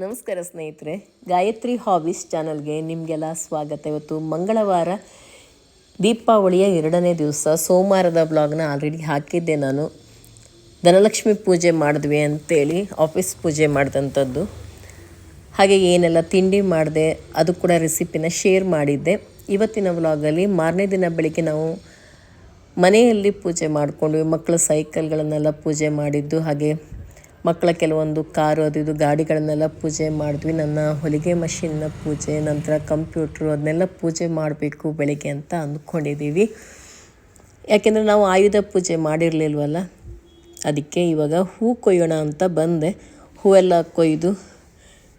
ನಮಸ್ಕಾರ ಸ್ನೇಹಿತರೆ, ಗಾಯತ್ರಿ ಹಾಬೀಸ್ ಚಾನಲ್ಗೆ ನಿಮಗೆಲ್ಲ ಸ್ವಾಗತ. ಇವತ್ತು ಮಂಗಳವಾರ ದೀಪಾವಳಿಯ ಎರಡನೇ ದಿವಸ ಸೋಮವಾರದ ಬ್ಲಾಗ್ನ ಆಲ್ರೆಡಿ ಹಾಕಿದ್ದೆ ನಾನು. ಧನಲಕ್ಷ್ಮಿ ಪೂಜೆ ಮಾಡಿದ್ವಿ ಅಂತೇಳಿ ಆಫೀಸ್ ಪೂಜೆ ಮಾಡಿದಂಥದ್ದು. ಹಾಗೆ ಏನೆಲ್ಲ ತಿಂಡಿ ಮಾಡಿದೆ, ಅದು ಕೂಡ ರೆಸಿಪಿನ ಶೇರ್ ಮಾಡಿದ್ದೆ. ಇವತ್ತಿನ ವ್ಲಾಗಲ್ಲಿ ಮಾರನೇ ದಿನ ಬೆಳಿಗ್ಗೆ ನಾವು ಮನೆಯಲ್ಲಿ ಪೂಜೆ ಮಾಡಿಕೊಂಡ್ವಿ. ಮಕ್ಕಳ ಸೈಕಲ್ಗಳನ್ನೆಲ್ಲ ಪೂಜೆ ಮಾಡಿದ್ದು, ಹಾಗೆ ಮಕ್ಕಳ ಕೆಲವೊಂದು ಕಾರು, ಅದು ಇದು ಗಾಡಿಗಳನ್ನೆಲ್ಲ ಪೂಜೆ ಮಾಡಿದ್ವಿ. ನನ್ನ ಹೊಲಿಗೆ ಮಷಿನ್ನ ಪೂಜೆ, ನಂತರ ಕಂಪ್ಯೂಟ್ರು, ಅದನ್ನೆಲ್ಲ ಪೂಜೆ ಮಾಡಬೇಕು ಬೆಳಿಗ್ಗೆ ಅಂತ ಅಂದ್ಕೊಂಡಿದ್ದೀವಿ. ಯಾಕೆಂದರೆ ನಾವು ಆಯುಧ ಪೂಜೆ ಮಾಡಿರಲಿಲ್ವಲ್ಲ, ಅದಕ್ಕೆ ಇವಾಗ ಹೂ ಕೊಯ್ಯೋಣ ಅಂತ ಬಂದೆ. ಹೂವೆಲ್ಲ ಕೊಯ್ದು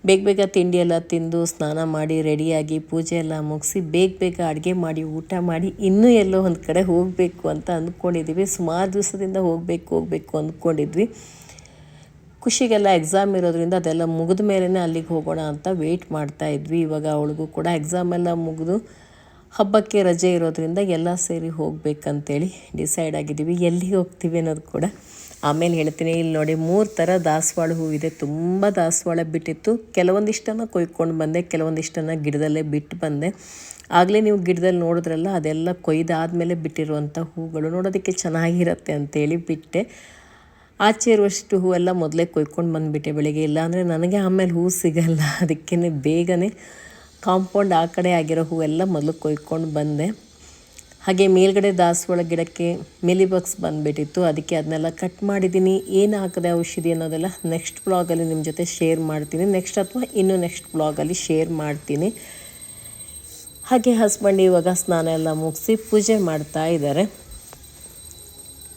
ಬೇಗ ಬೇಗ ತಿಂಡಿ ಎಲ್ಲ ತಿಂದು ಸ್ನಾನ ಮಾಡಿ, ರೆಡಿಯಾಗಿ ಪೂಜೆ ಎಲ್ಲ ಮುಗಿಸಿ ಬೇಗ ಬೇಗ ಅಡುಗೆ ಮಾಡಿ, ಊಟ ಮಾಡಿ ಇನ್ನೂ ಎಲ್ಲೋ ಒಂದು ಕಡೆ ಹೋಗಬೇಕು ಅಂತ ಅಂದ್ಕೊಂಡಿದ್ದೀವಿ. ಸುಮಾರು ದಿವಸದಿಂದ ಹೋಗಬೇಕು ಹೋಗಬೇಕು ಅಂದ್ಕೊಂಡಿದ್ವಿ. ಖುಷಿಗೆಲ್ಲ ಎಕ್ಸಾಮ್ ಇರೋದ್ರಿಂದ ಅದೆಲ್ಲ ಮುಗಿದ ಮೇಲೇ ಅಲ್ಲಿಗೆ ಹೋಗೋಣ ಅಂತ ವೆಯ್ಟ್ ಮಾಡ್ತಾ ಇದ್ವಿ. ಇವಾಗ ಅವಳಿಗೂ ಕೂಡ ಎಕ್ಸಾಮ್ ಎಲ್ಲ ಮುಗಿದು ಹಬ್ಬಕ್ಕೆ ರಜೆ ಇರೋದ್ರಿಂದ ಎಲ್ಲ ಸೇರಿ ಹೋಗ್ಬೇಕಂತೇಳಿ ಡಿಸೈಡ್ ಆಗಿದ್ದೀವಿ. ಎಲ್ಲಿಗೆ ಹೋಗ್ತೀವಿ ಅನ್ನೋದು ಕೂಡ ಆಮೇಲೆ ಹೇಳ್ತೀನಿ. ಇಲ್ಲಿ ನೋಡಿ ಮೂರು ಥರ ದಾಸವಾಳ ಹೂವಿದೆ ತುಂಬ ದಾಸವಾಳ ಬಿಟ್ಟಿತ್ತು. ಕೆಲವೊಂದಿಷ್ಟನ್ನು ಕೊಯ್ಕೊಂಡು ಬಂದೆ, ಕೆಲವೊಂದಿಷ್ಟನ್ನು ಗಿಡದಲ್ಲೇ ಬಿಟ್ಟು ಬಂದೆ. ಆಗಲೇ ನೀವು ಗಿಡದಲ್ಲಿ ನೋಡಿದ್ರಲ್ಲ ಅದೆಲ್ಲ ಕೊಯ್ದಾದ್ಮೇಲೆ ಬಿಟ್ಟಿರುವಂಥ ಹೂಗಳು ನೋಡೋದಕ್ಕೆ ಚೆನ್ನಾಗಿರುತ್ತೆ ಅಂತೇಳಿ ಬಿಟ್ಟೆ. ಆಚೆ ಇರುವಷ್ಟು ಹೂವೆಲ್ಲ ಮೊದಲೇ ಕೊಯ್ಕೊಂಡು ಬಂದುಬಿಟ್ಟೆ ಬೆಳಿಗ್ಗೆ. ಇಲ್ಲಾಂದರೆ ನನಗೆ ಆಮೇಲೆ ಹೂ ಸಿಗಲ್ಲ. ಅದಕ್ಕೇ ಬೇಗನೆ ಕಾಂಪೌಂಡ್ ಆ ಕಡೆ ಆಗಿರೋ ಹೂವೆಲ್ಲ ಮೊದಲು ಕೊಯ್ಕೊಂಡು ಬಂದೆ. ಹಾಗೆ ಮೇಲ್ಗಡೆ ದಾಸವಾಳ ಗಿಡಕ್ಕೆ ಮಿಲಿ ಬಾಕ್ಸ್ ಬಂದುಬಿಟ್ಟಿತ್ತು. ಅದಕ್ಕೆ ಅದನ್ನೆಲ್ಲ ಕಟ್ ಮಾಡಿದ್ದೀನಿ. ಏನು ಹಾಕಿದೆ ಔಷಧಿ ಅನ್ನೋದೆಲ್ಲ ನೆಕ್ಸ್ಟ್ ಬ್ಲಾಗಲ್ಲಿ ನಿಮ್ಮ ಜೊತೆ ಶೇರ್ ಮಾಡ್ತೀನಿ. ನೆಕ್ಸ್ಟ್ ಅಥವಾ ಇನ್ನೂ ನೆಕ್ಸ್ಟ್ ಬ್ಲಾಗಲ್ಲಿ ಶೇರ್ ಮಾಡ್ತೀನಿ. ಹಾಗೆ ಹಸ್ಬೆಂಡ್ ಇವಾಗ ಸ್ನಾನ ಎಲ್ಲ ಮುಗಿಸಿ ಪೂಜೆ ಮಾಡ್ತಾ ಇದ್ದಾರೆ.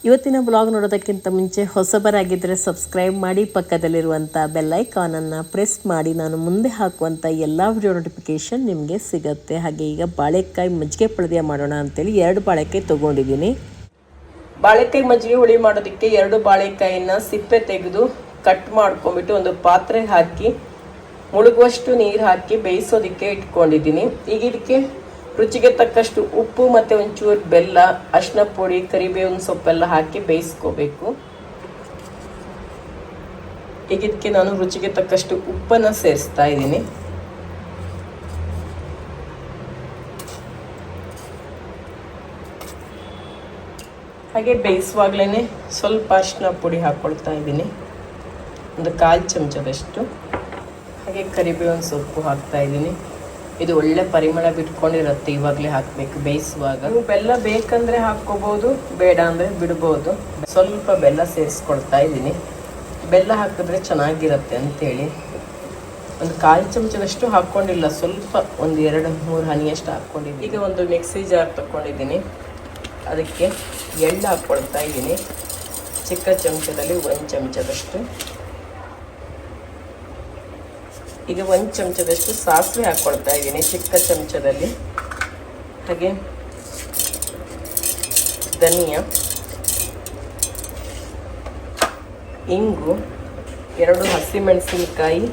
ಇವತ್ತಿನ ಬ್ಲಾಗ್ ನೋಡೋದಕ್ಕಿಂತ ಮುಂಚೆ ಹೊಸಬರಾಗಿದ್ದರೆ ಸಬ್ಸ್ಕ್ರೈಬ್ ಮಾಡಿ ಪಕ್ಕದಲ್ಲಿರುವಂಥ ಬೆಲ್ಲೈಕಾನನ್ನು ಪ್ರೆಸ್ ಮಾಡಿ ನಾನು ಮುಂದೆ ಹಾಕುವಂಥ ಎಲ್ಲ ವಿಡಿಯೋ ನೋಟಿಫಿಕೇಷನ್ ನಿಮಗೆ ಸಿಗುತ್ತೆ. ಹಾಗೆ ಈಗ ಬಾಳೆಕಾಯಿ ಮಜ್ಜಿಗೆ ಪಳದಿಯ ಮಾಡೋಣ ಅಂತೇಳಿ ಎರಡು ಬಾಳೆಕಾಯಿ ತೊಗೊಂಡಿದ್ದೀನಿ. ಬಾಳೆಕಾಯಿ ಮಜ್ಜಿಗೆ ಹುಳಿ ಮಾಡೋದಕ್ಕೆ ಎರಡು ಬಾಳೆಕಾಯಿನ ಸಿಪ್ಪೆ ತೆಗೆದು ಕಟ್ ಮಾಡ್ಕೊಂಬಿಟ್ಟು ಒಂದು ಪಾತ್ರೆ ಹಾಕಿ ಮುಳುಗುವಷ್ಟು ನೀರು ಹಾಕಿ ಬೇಯಿಸೋದಕ್ಕೆ ಇಟ್ಕೊಂಡಿದ್ದೀನಿ. ಈಗ ಇದಕ್ಕೆ ರುಚಿಗೆ ತಕ್ಕಷ್ಟು ಉಪ್ಪು ಮತ್ತು ಒಂಚೂರು ಬೆಲ್ಲ, ಅರಿಶಿನ ಪುಡಿ, ಕರಿಬೇವಿನ ಸೊಪ್ಪೆಲ್ಲ ಹಾಕಿ ಬೇಯಿಸ್ಕೋಬೇಕು. ಈಗ ನಾನು ರುಚಿಗೆ ತಕ್ಕಷ್ಟು ಉಪ್ಪನ್ನು ಸೇರಿಸ್ತಾ ಇದ್ದೀನಿ. ಹಾಗೆ ಬೇಯಿಸುವಾಗಲೇ ಸ್ವಲ್ಪ ಅರಿಶಿನ ಪುಡಿ ಹಾಕ್ಕೊಳ್ತಾ ಇದ್ದೀನಿ. ಒಂದು ಕಾಲು ಚಮಚದಷ್ಟು. ಹಾಗೆ ಕರಿಬೇವಿನ ಸೊಪ್ಪು ಹಾಕ್ತಾ ಇದ್ದೀನಿ. ಇದು ಒಳ್ಳೆ ಪರಿಮಳ ಬಿಟ್ಕೊಂಡಿರುತ್ತೆ ಇವಾಗಲೇ ಹಾಕಬೇಕು, ಬೇಯಿಸುವಾಗ. ನೀವು ಬೆಲ್ಲ ಬೇಕಂದ್ರೆ ಹಾಕೋಬಹುದು ಬೇಡ ಅಂದರೆ ಬಿಡ್ಬೋದು. ಸ್ವಲ್ಪ ಬೆಲ್ಲ ಸೇರಿಸ್ಕೊಳ್ತಾ ಇದ್ದೀನಿ. ಬೆಲ್ಲ ಹಾಕಿದ್ರೆ ಚೆನ್ನಾಗಿರುತ್ತೆ ಅಂತೇಳಿ. ಒಂದು ಕಾಲು ಚಮಚದಷ್ಟು ಹಾಕ್ಕೊಂಡಿಲ್ಲ, ಸ್ವಲ್ಪ ಒಂದು ಎರಡು ಮೂರು ಹನಿಯಷ್ಟು ಹಾಕ್ಕೊಂಡಿದ್ದೀನಿ. ಈಗ ಒಂದು ಮಿಕ್ಸಿ ಜಾರ್ ತಗೊಂಡಿದ್ದೀನಿ ಅದಕ್ಕೆ ಎಳ್ಳು ಹಾಕ್ಕೊಳ್ತಾ ಇದ್ದೀನಿ. ಚಿಕ್ಕ ಚಮಚದಲ್ಲಿ ಒಂದು ಚಮಚದಷ್ಟು. ಈಗ ಒಂದು ಚಮಚದಷ್ಟು ಸಾಸಿವೆ ಹಾಕ್ಕೊಳ್ತಾ ಇದ್ದೀನಿ, ಚಿಕ್ಕ ಚಮಚದಲ್ಲಿ. ಹಾಗೆ ಧನಿಯಾ, ಇಂಗು, ಎರಡು ಹಸಿಮೆಣಸಿನಕಾಯಿ,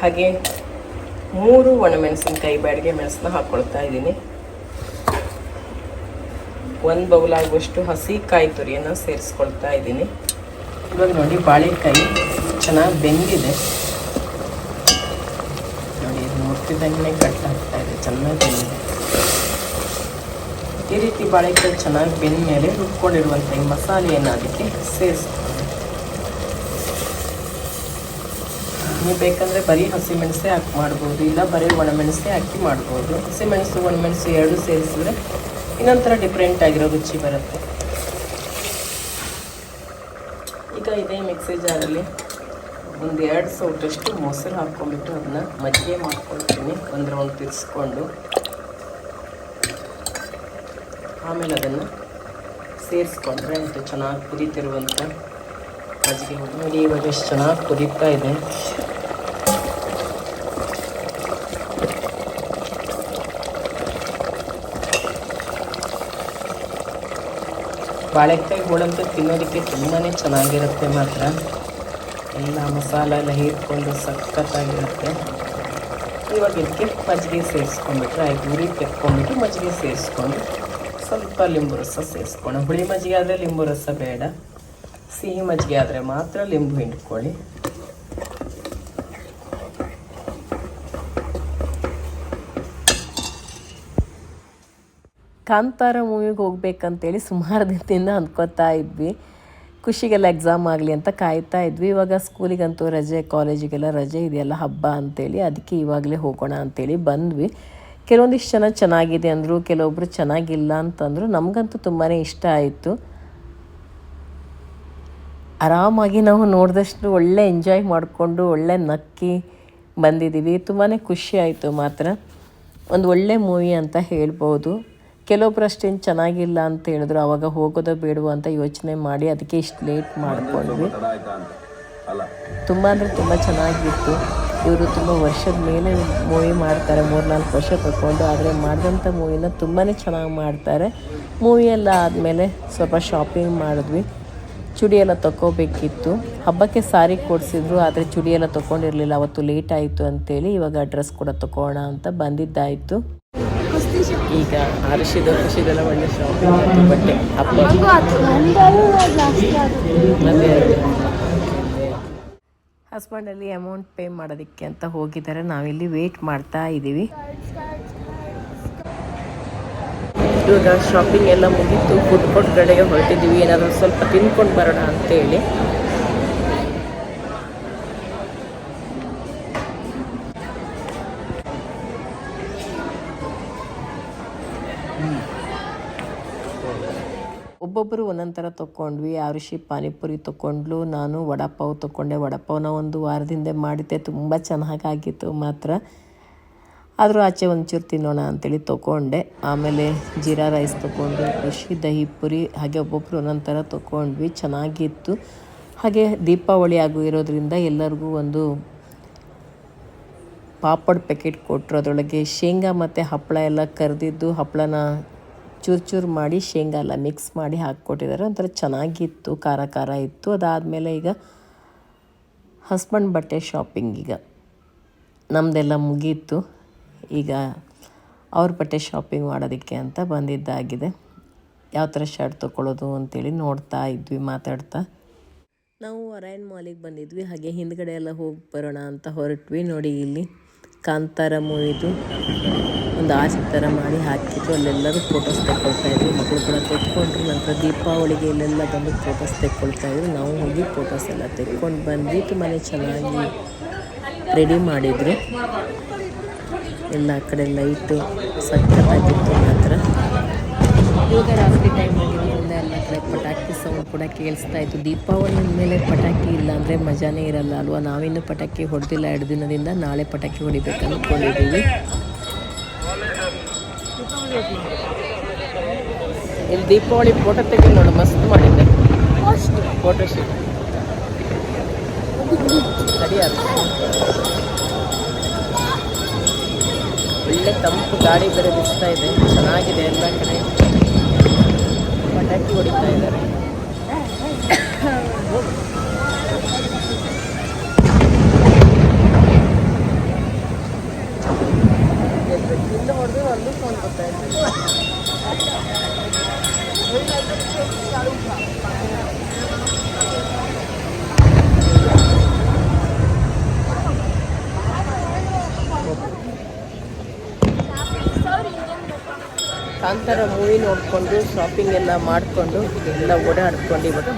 ಹಾಗೆ ಮೂರು ಒಣಮೆಣಸಿನಕಾಯಿ ಬ್ಯಾಡಿಗೆ ಮೆಣಸನ್ನ ಹಾಕ್ಕೊಳ್ತಾ ಇದ್ದೀನಿ. ಒಂದು ಬೌಲಾಗುವಷ್ಟು ಹಸಿ ಕಾಯಿ ತುರಿಯನ್ನು ಸೇರಿಸ್ಕೊಳ್ತಾ ಇದ್ದೀನಿ. ಇವಾಗ ನೋಡಿ, ಬಾಳೆಕಾಯಿ ಚೆನ್ನಾಗಿ ಬೆಂದಿದೆ. ನೋಡ್ತಿದ್ದಂಗೆ ಕಟ್ ಆಗ್ತಾ ಇದೆ, ಚೆನ್ನಾಗಿ ಬೆಂದಿದೆ. ಈ ರೀತಿ ಬಾಳೆಕಾಯಿ ಚೆನ್ನಾಗಿ ಬೆಂದ ಮೇಲೆ ರುಬ್ಕೊಂಡಿರುವಂಥ ಈ ಮಸಾಲೆಯನ್ನು ಅದಕ್ಕೆ ಸೇರಿಸ್ಕೊಂಡು ನೀವು ಬೇಕಂದರೆ ಬರೀ ಹಸಿಮೆಣಸೇ ಹಾಕಿ ಮಾಡ್ಬೋದು, ಇಲ್ಲ ಬರೀ ಒಣಮೆಣಸೇ ಹಾಕಿ ಮಾಡ್ಬೋದು. ಹಸಿಮೆಣಸು ಒಣಮೆಣಸು ಎರಡು ಸೇರಿಸಿದ್ರೆ ಇನ್ನೊಂಥರ ಡಿಫ್ರೆಂಟ್ ಆಗಿರೋ ರುಚಿ ಬರುತ್ತೆ. ಈಗ ಇದೇ ಮಿಕ್ಸಿ ಜಾರಲ್ಲಿ ಒಂದು ಎರಡು ಸೌಟಷ್ಟು ಮೊಸರು ಹಾಕ್ಕೊಂಡ್ಬಿಟ್ಟು ಅದನ್ನ ಮಜ್ಜಿಗೆ ಮಾಡ್ಕೊಳ್ತೀನಿ. ಒಂದು ರೌಂಡ್ ತಿರ್ಸ್ಕೊಂಡು. ಆಮೇಲೆ ಅದನ್ನು ಸೇರಿಸ್ಕೊಂಡ್ರೆ ಅದು ಚೆನ್ನಾಗಿ ಕುದೀತಿರುವಂಥ ಮಜ್ಜಿಗೆ ನೋಡಿ, ಇವಾಗ ಎಷ್ಟು ಚೆನ್ನಾಗಿ ಕುದೀತಾ ಇದೆ. ಬಾಳೆಕಾಯಿ ಗೋಳಂತೂ ತಿನ್ನೋದಕ್ಕೆ ತುಂಬಾ ಚೆನ್ನಾಗಿರುತ್ತೆ ಮಾತ್ರ. ಎಲ್ಲ ಮಸಾಲ ಎಲ್ಲ ಹೀರ್ಕೊಂಡು ಸಖತ್ತಾಗಿರುತ್ತೆ. ಇವಾಗ ಇದಕ್ಕೆ ಮಜ್ಜಿಗೆ ಸೇರಿಸ್ಕೊಂಡ್ಬಿಟ್ರೆ ಆಯ್ತು. ಹುರಿ ತೆಕ್ಕೊಂಡ್ಬಿಟ್ಟು ಮಜ್ಜಿಗೆ ಸೇರಿಸ್ಕೊಂಡು ಸ್ವಲ್ಪ ಲಿಂಬು ರಸ ಸೇರಿಸ್ಕೊಂಡು ಹುಳಿ ಮಜ್ಜಿಗೆ ಆದರೆ ಲಿಂಬು ರಸ ಬೇಡ. ಸಿಹಿ ಮಜ್ಜಿಗೆ ಆದರೆ ಮಾತ್ರ ಲಿಂಬು ಹಿಂಡ್ಕೊಳ್ಳಿ. ಕಾಂತಾರ ಮೂವಿಗೆ ಹೋಗ್ಬೇಕಂತೇಳಿ ಸುಮಾರು ದಿನದಿಂದ ಅಂದ್ಕೋತಾ ಇದ್ವಿ. ಖುಷಿಗೆಲ್ಲ ಎಕ್ಸಾಮ್ ಆಗಲಿ ಅಂತ ಕಾಯ್ತಾ ಇದ್ವಿ. ಇವಾಗ ಸ್ಕೂಲಿಗಂತೂ ರಜೆ ಕಾಲೇಜಿಗೆಲ್ಲ ರಜೆ ಇದೆಯಲ್ಲ, ಹಬ್ಬ ಅಂತೇಳಿ ಅದಕ್ಕೆ ಇವಾಗಲೇ ಹೋಗೋಣ ಅಂತೇಳಿ ಬಂದ್ವಿ. ಕೆಲವೊಂದಿಷ್ಟು ಜನ ಚೆನ್ನಾಗಿದೆ ಅಂದರು ಕೆಲವೊಬ್ಬರು ಚೆನ್ನಾಗಿಲ್ಲ ಅಂತಂದರು, ನಮಗಂತೂ ತುಂಬಾ ಇಷ್ಟ ಆಯಿತು. ಆರಾಮಾಗಿ ನಾವು ನೋಡಿದಷ್ಟು ಒಳ್ಳೆ ಎಂಜಾಯ್ ಮಾಡಿಕೊಂಡು, ಒಳ್ಳೆ ನಕ್ಕಿ ಬಂದಿದ್ದೀವಿ. ತುಂಬಾ ಖುಷಿ ಆಯಿತು ಮಾತ್ರ. ಒಂದು ಒಳ್ಳೆ ಮೂವಿ ಅಂತ ಹೇಳ್ಬೋದು. ಕೆಲವೊಬ್ರು ಅಷ್ಟೇನು ಚೆನ್ನಾಗಿಲ್ಲ ಅಂತ ಹೇಳಿದ್ರು ಆವಾಗ ಹೋಗೋದೋ ಬೇಡವೋ ಅಂತ ಯೋಚನೆ ಮಾಡಿ ಅದಕ್ಕೆ ಇಷ್ಟು ಲೇಟ್ ಮಾಡಿಕೊಂಡ್ವಿ. ತುಂಬ ಅಂದರೆ ತುಂಬ ಚೆನ್ನಾಗಿತ್ತು. ಇವರು ತುಂಬ ವರ್ಷದ ಮೇಲೆ ಮೂವಿ ಮಾಡ್ತಾರೆ, ಮೂರ್ನಾಲ್ಕು ವರ್ಷ ತಗೊಂಡು ಆದರೆ ಮಾಡಿದಂಥ ಮೂವಿನ ತುಂಬಾ ಚೆನ್ನಾಗಿ ಮಾಡ್ತಾರೆ. ಮೂವಿ ಎಲ್ಲ ಆದಮೇಲೆ ಸ್ವಲ್ಪ ಶಾಪಿಂಗ್ ಮಾಡಿದ್ವಿ. ಚುಡಿಯೆಲ್ಲ ತಗೋಬೇಕಿತ್ತು ಹಬ್ಬಕ್ಕೆ ಸಾರಿ ಕೊಡಿಸಿದ್ರು, ಆದರೆ ಚುಡಿಯೆಲ್ಲ ತೊಗೊಂಡಿರಲಿಲ್ಲ ಅವತ್ತು ಲೇಟ್ ಆಯಿತು ಅಂತೇಳಿ ಇವಾಗ ಡ್ರೆಸ್ ಕೂಡ ತಗೋಣ ಅಂತ ಬಂದಿದ್ದಾಯಿತು. ಈಗ ಆರಿಸಿದ ಖುಷಿದೆಲ್ಲ ಒಳ್ಳೆ ಶಾಪಿಂಗ್ ಆಯಿತು ಬಟ್ಟೆ ಹಬ್ಬ. ಹಸ್ಬೆಂಡಲ್ಲಿ ಅಮೌಂಟ್ ಪೇ ಮಾಡೋದಕ್ಕೆ ಅಂತ ಹೋಗಿದ್ದಾರೆ. ನಾವಿಲ್ಲಿ ವೇಟ್ ಮಾಡ್ತಾ ಇದ್ದೀವಿ. ಇವಾಗ ಶಾಪಿಂಗ್ ಎಲ್ಲ ಮುಗಿತು. ಫುಡ್ ಕೋರ್ಟ್ ಕಡೆಗೆ ಹೊರಟಿದ್ದೀವಿ. ಏನಾದರೂ ಸ್ವಲ್ಪ ತಿನ್ಕೊಂಡು ಬರೋಣ ಅಂತೇಳಿ. ಒಬ್ಬೊಬ್ಬರು ಒಂದೊಂದು ಥರ ತೊಗೊಂಡ್ವಿ ಆರುಷಿ ಪಾನಿಪುರಿ ತೊಗೊಂಡ್ಲು ನಾನು ವಡಾಪಾವ್ ತೊಗೊಂಡೆ ವಡಪಾವ್ನ ಒಂದು ವಾರದಿಂದ ಮಾಡಿದ್ದೆ. ತುಂಬ ಚೆನ್ನಾಗಾಗಿತ್ತು ಮಾತ್ರ. ಆದರೂ ಆಚೆ ಒಂಚೂರು ತಿನ್ನೋಣ ಅಂತೇಳಿ ತೊಗೊಂಡೆ ಆಮೇಲೆ ಜೀರಾ ರೈಸ್ ತೊಗೊಂಡು ಖುಷಿ ದಹಿ ಪುರಿ, ಹಾಗೆ ಒಬ್ಬೊಬ್ಬರು ಒಂದೊಂದು ಥರ ತೊಗೊಂಡ್ವಿ ಚೆನ್ನಾಗಿತ್ತು. ಹಾಗೆ ದೀಪಾವಳಿ ಆಗು ಇರೋದ್ರಿಂದ ಎಲ್ಲರಿಗೂ ಒಂದು ಪಾಪಡ್ ಪ್ಯಾಕೆಟ್ ಕೊಟ್ಟರು ಅದರೊಳಗೆ ಶೇಂಗಾ ಮತ್ತು ಹಪ್ಪಳ ಎಲ್ಲ ಕರೆದಿದ್ದು ಹಪ್ಪಳನ ಚೂರು ಚೂರು ಮಾಡಿ ಶೇಂಗಾ ಎಲ್ಲ ಮಿಕ್ಸ್ ಮಾಡಿ ಹಾಕ್ಕೊಟ್ಟಿದ್ದಾರೆ. ಒಂಥರ ಚೆನ್ನಾಗಿತ್ತು, ಖಾರ ಖಾರ ಇತ್ತು. ಅದಾದಮೇಲೆ ಈಗ ಹಸ್ಬೆಂಡ್ ಬಟ್ಟೆ ಶಾಪಿಂಗ್ ಈಗ. ನಮ್ಮದೆಲ್ಲ ಮುಗೀತು. ಈಗ ಅವ್ರ ಬಟ್ಟೆ ಶಾಪಿಂಗ್ ಮಾಡೋದಕ್ಕೆ ಅಂತ ಬಂದಿದ್ದಾಗಿದೆ. ಯಾವ ಥರ ಶರ್ಟ್ ತೊಗೊಳ್ಳೋದು ಅಂತೇಳಿ ನೋಡ್ತಾ ಇದ್ವಿ, ಮಾತಾಡ್ತಾ. ನಾವು ಅರಾಯನ್ ಮಾಲಿಗೆ ಬಂದಿದ್ವಿ. ಹಾಗೆ ಹಿಂದ್ಗಡೆ ಎಲ್ಲ ಹೋಗಿ ಬರೋಣ ಅಂತ ಹೊರಟ್ವಿ ನೋಡಿ ಇಲ್ಲಿ. ಕಾಂತಾರ ಮೂವಿದು ಒಂದು ಆಸೆ ಥರ ಮಾಡಿ ಹಾಕಿದ್ದು ಅಲ್ಲೆಲ್ಲರೂ ಫೋಟೋಸ್ ತೆಕ್ಕೊಳ್ತಾ ಇದ್ರು. ಮಕ್ಕಳು ಕೂಡ ತೆಕ್ಕೊಂಡ್ರು. ನಂತರ ದೀಪಾವಳಿಗೆ ಇಲ್ಲೆಲ್ಲ ಬಂದು ಫೋಟೋಸ್ ತೆಕ್ಕೊಳ್ತಾ ಇದ್ರು. ನಾವು ಹೋಗಿ ಫೋಟೋಸ್ ಎಲ್ಲ ತೆಕ್ಕೊಂಡು ಬಂದು ತುಂಬಾ ಚೆನ್ನಾಗಿ ರೆಡಿ ಮಾಡಿದರು. ಎಲ್ಲ ಕಡೆ ಲೈಟು ಸಖತ್ತಾಗಿತ್ತು ಮಾತ್ರ. ಇವಾಗ ರಾತ್ರಿ ಟೈಮ್ ಆಗಿರೋದ್ರಿಂದ ಎಲ್ಲ ಕಡೆ ಪಟಾಕಿ ಸೌಂಡ್ ಕೂಡ ಕೇಳಿಸ್ತಾ ಇತ್ತು. ದೀಪಾವಳಿ ಮೇಲೆ ಪಟಾಕಿ ಇಲ್ಲ ಅಂದರೆ ಮಜಾನೇ ಇರಲ್ಲ ಅಲ್ವಾ? ನಾವಿನ್ನೂ ಪಟಾಕಿ ಹೊಡೆದಿಲ್ಲ. ಎರಡು ದಿನದಿಂದ ನಾಳೆ ಪಟಾಕಿ ಹೊಡಿಬೇಕು ಅಂದ್ಕೊಂಡಿದ್ದೀವಿ ಇಲ್ಲಿ ದೀಪಾವಳಿ ಫೋಟೋ ತೆಗಿ ನೋಡು. ಮಸ್ತ್ ಮಾಡಿದ್ದೆ. ಫೋಟೋ ಶೂಟ್ ಒಳ್ಳೆ ತಂಪು ಗಾಳಿ ಬೇರೆ ಬಿಸ್ತಾ ಇದೆ. ಚೆನ್ನಾಗಿದೆ ಎಲ್ಲ ಕಡೆ. ಕಾಂತಾರ ಮೂವಿ ನೋಡಿಕೊಂಡು ಶಾಪಿಂಗ್ ಎಲ್ಲ ಮಾಡಿಕೊಂಡು ಎಲ್ಲ ಓಡಾಡ್ಕೊಂಡು ಇವಾಗ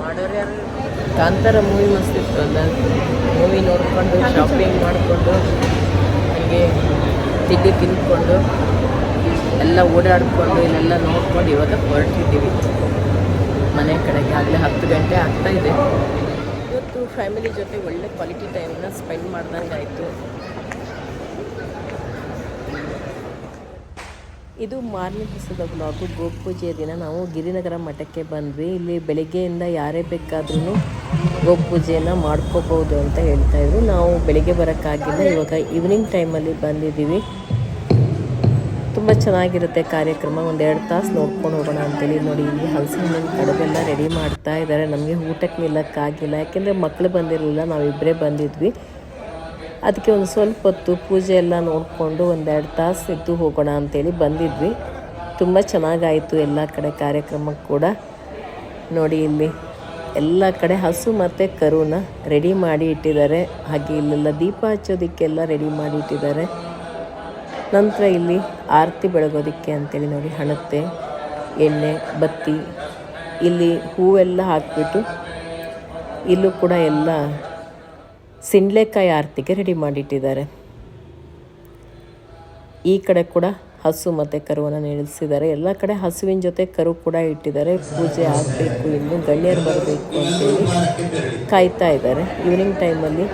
ಮಾಡೋರು ಯಾರು? ಕಾಂತಾರ ಮೂವಿ ಮಸ್ತ್ ಇತ್ತು ಅಲ್ಲ. ಮೂವಿ ನೋಡಿಕೊಂಡು ಶಾಪಿಂಗ್ ಮಾಡಿಕೊಂಡು ಹಾಗೆ ತಿಂಡಿ ತಿಂದ್ಕೊಂಡು ಎಲ್ಲ ಓಡಾಡಿಕೊಂಡು ಇಲ್ಲೆಲ್ಲ ನೋಡ್ಕೊಂಡು ಇವಾಗ ಹೊರಟಿದ್ದೀವಿ. ಮನೆ ಕಡೆಗೆ ಆಗಲೇ ಹತ್ತು ಗಂಟೆ ಆಗ್ತಾ ಇದೆ. ಇವತ್ತು ಫ್ಯಾಮಿಲಿ ಜೊತೆ ಒಳ್ಳೆ ಕ್ವಾಲಿಟಿ ಟೈಮ್ನ ಸ್ಪೆಂಡ್ ಮಾಡ್ದಂಗೆ ಆಯಿತು. ಇದು ಮಾರ್ನಿಂಗ್ ದಿವಸದ ಬ್ಲಾಗು ಗೋಪೂಜೆಯ ದಿನ. ನಾವು ಗಿರಿನಗರ ಮಠಕ್ಕೆ ಬಂದ್ವಿ. ಇಲ್ಲಿ ಬೆಳಗ್ಗೆಯಿಂದ ಯಾರೇ ಬೇಕಾದ್ರೂ ಗೋಪೂಜೆಯನ್ನು ಮಾಡ್ಕೋಬಹುದು ಅಂತ ಹೇಳ್ತಾ ಇದ್ರು. ನಾವು ಬೆಳಿಗ್ಗೆ ಬರೋಕ್ಕಾಗಿಲ್ಲ. ಇವಾಗ ಈವ್ನಿಂಗ್ ಟೈಮಲ್ಲಿ ಬಂದಿದ್ದೀವಿ. ತುಂಬ ಚೆನ್ನಾಗಿರುತ್ತೆ ಕಾರ್ಯಕ್ರಮ. ಒಂದೆರಡು ತಾಸು ನೋಡ್ಕೊಂಡು ಹೋಗೋಣ ಅಂತೇಳಿ ನೋಡಿ. ಇಲ್ಲಿ ಹಲಸಿನ ಹಣ್ಣಿನ ಕಡುಬೆಲ್ಲ ರೆಡಿ ಮಾಡ್ತಾ ಇದ್ದಾರೆ ನಮಗೆ ಊಟಕ್ಕೆ ನಿಲ್ಲಕ್ಕಾಗಿಲ್ಲ. ಯಾಕೆಂದರೆ ಮಕ್ಕಳು ಬಂದಿರಲಿಲ್ಲ. ನಾವಿಬ್ಬರೇ ಬಂದಿದ್ವಿ. ಅದಕ್ಕೆ ಒಂದು ಸ್ವಲ್ಪ ಹೊತ್ತು ಪೂಜೆ ಎಲ್ಲ ನೋಡಿಕೊಂಡು ಒಂದೆರಡು ತಾಸು ಇದ್ದು ಹೋಗೋಣ ಅಂತೇಳಿ ಬಂದಿದ್ವಿ. ತುಂಬ ಚೆನ್ನಾಗಾಯಿತು ಎಲ್ಲ ಕಡೆ ಕಾರ್ಯಕ್ರಮ ಕೂಡ. ನೋಡಿ ಇಲ್ಲಿ ಎಲ್ಲ ಕಡೆ ಹಸು ಮತ್ತು ಕರುನ ರೆಡಿ ಮಾಡಿ ಇಟ್ಟಿದ್ದಾರೆ. ಹಾಗೆ ಇಲ್ಲೆಲ್ಲ ದೀಪ ಹಚ್ಚೋದಕ್ಕೆಲ್ಲ ರೆಡಿ ಮಾಡಿ ಇಟ್ಟಿದ್ದಾರೆ. ನಂತರ ಇಲ್ಲಿ ಆರತಿ ಬೆಳಗೋದಕ್ಕೆ ಅಂತೇಳಿ ನೋಡಿ ಹಣತೆ ಎಣ್ಣೆ, ಬತ್ತಿ, ಇಲ್ಲಿ ಹೂವೆಲ್ಲ ಹಾಕಿಬಿಟ್ಟು ಇಲ್ಲೂ ಕೂಡ ಎಲ್ಲ ಸಿಂಡ್ಲೆಕಾಯಿ ಆರತಿಗೆ ರೆಡಿ ಮಾಡಿಟ್ಟಿದ್ದಾರೆ. ಈ ಕಡೆ ಕೂಡ ಹಸು ಮತ್ತು ಕರುವನ್ನು ನಿಲ್ಲಿಸಿದ್ದಾರೆ. ಎಲ್ಲ ಕಡೆ ಹಸುವಿನ ಜೊತೆ ಕರು ಕೂಡ ಇಟ್ಟಿದ್ದಾರೆ. ಪೂಜೆ ಆಗಬೇಕು, ಇನ್ನು ಗಣ್ಯರು ಬರಬೇಕು ಅಂತೇಳಿ ಕಾಯ್ತಾ ಇದ್ದಾರೆ. ಈವ್ನಿಂಗ್ ಟೈಮಲ್ಲಿ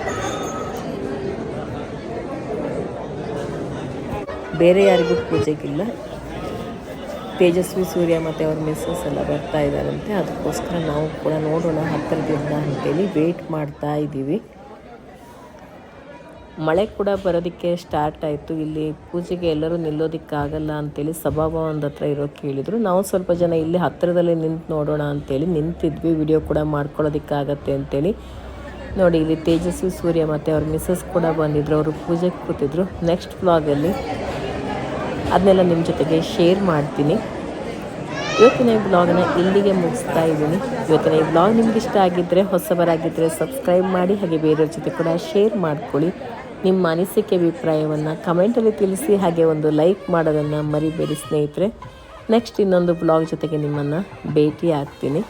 ಬೇರೆ ಯಾರಿಗೂ ಪೂಜೆಗಿಲ್ಲ. ತೇಜಸ್ವಿ ಸೂರ್ಯ ಮತ್ತು ಅವ್ರ ಮಿಸ್ಸಸ್ ಎಲ್ಲ ಬರ್ತಾ ಇದ್ದಾರಂತೆ. ಅದಕ್ಕೋಸ್ಕರ ನಾವು ಕೂಡ ನೋಡೋಣ ಹತ್ತಿರದಿಂದ ಅಂತೇಳಿ ವೆಯ್ಟ್ ಮಾಡ್ತಾ ಇದ್ದೀವಿ. ಮಳೆ ಕೂಡ ಬರೋದಕ್ಕೆ ಸ್ಟಾರ್ಟ್ ಆಯಿತು. ಇಲ್ಲಿ ಪೂಜೆಗೆ ಎಲ್ಲರೂ ನಿಲ್ಲೋದಕ್ಕಾಗಲ್ಲ ಅಂತೇಳಿ ಸಭಾಭವನದ ಹತ್ರ ಇರೋಕ್ಕೆ ಕೇಳಿದರು. ನಾವು ಸ್ವಲ್ಪ ಜನ ಇಲ್ಲಿ ಹತ್ತಿರದಲ್ಲಿ ನಿಂತು ನೋಡೋಣ ಅಂತೇಳಿ ನಿಂತಿದ್ವಿ. ವಿಡಿಯೋ ಕೂಡ ಮಾಡ್ಕೊಳ್ಳೋದಕ್ಕಾಗತ್ತೆ ಅಂತೇಳಿ. ನೋಡಿ, ಇಲ್ಲಿ ತೇಜಸ್ವಿ ಸೂರ್ಯ ಮತ್ತು ಅವ್ರ ಮಿಸ್ಸಸ್ ಕೂಡ ಬಂದಿದ್ರು. ಅವರು ಪೂಜೆಗೆ ಕೂತಿದ್ರು. ನೆಕ್ಸ್ಟ್ ವ್ಲಾಗಲ್ಲಿ ಅದನ್ನೆಲ್ಲ ನಿಮ್ಮ ಜೊತೆಗೆ ಶೇರ್ ಮಾಡ್ತೀನಿ. ಇವತ್ತಿನ ಈ ಬ್ಲಾಗ್ನ ಇಲ್ಲಿಗೆ ಮುಗಿಸ್ತಾ ಇದ್ದೀನಿ. ಇವತ್ತಿನ ಈ ಬ್ಲಾಗ್ ನಿಮ್ಗೆ ಇಷ್ಟ ಆಗಿದ್ದರೆ ಹೊಸಬರಾಗಿದ್ದರೆ ಸಬ್ಸ್ಕ್ರೈಬ್ ಮಾಡಿ, ಹಾಗೆ ಬೇರೆಯವ್ರ ಜೊತೆ ಕೂಡ ಶೇರ್ ಮಾಡ್ಕೊಳ್ಳಿ. ನಿಮ್ಮ ಅನಿಸಿಕೆ, ಅಭಿಪ್ರಾಯವನ್ನು ಕಮೆಂಟಲ್ಲಿ ತಿಳಿಸಿ, ಹಾಗೆ ಒಂದು ಲೈಕ್ ಮಾಡೋದನ್ನು ಮರಿಬೇಡಿ ಸ್ನೇಹಿತರೆ. ನೆಕ್ಸ್ಟ್ ಇನ್ನೊಂದು ಬ್ಲಾಗ್ ಜೊತೆಗೆ ನಿಮ್ಮನ್ನು ಭೇಟಿ ಆಗ್ತೀನಿ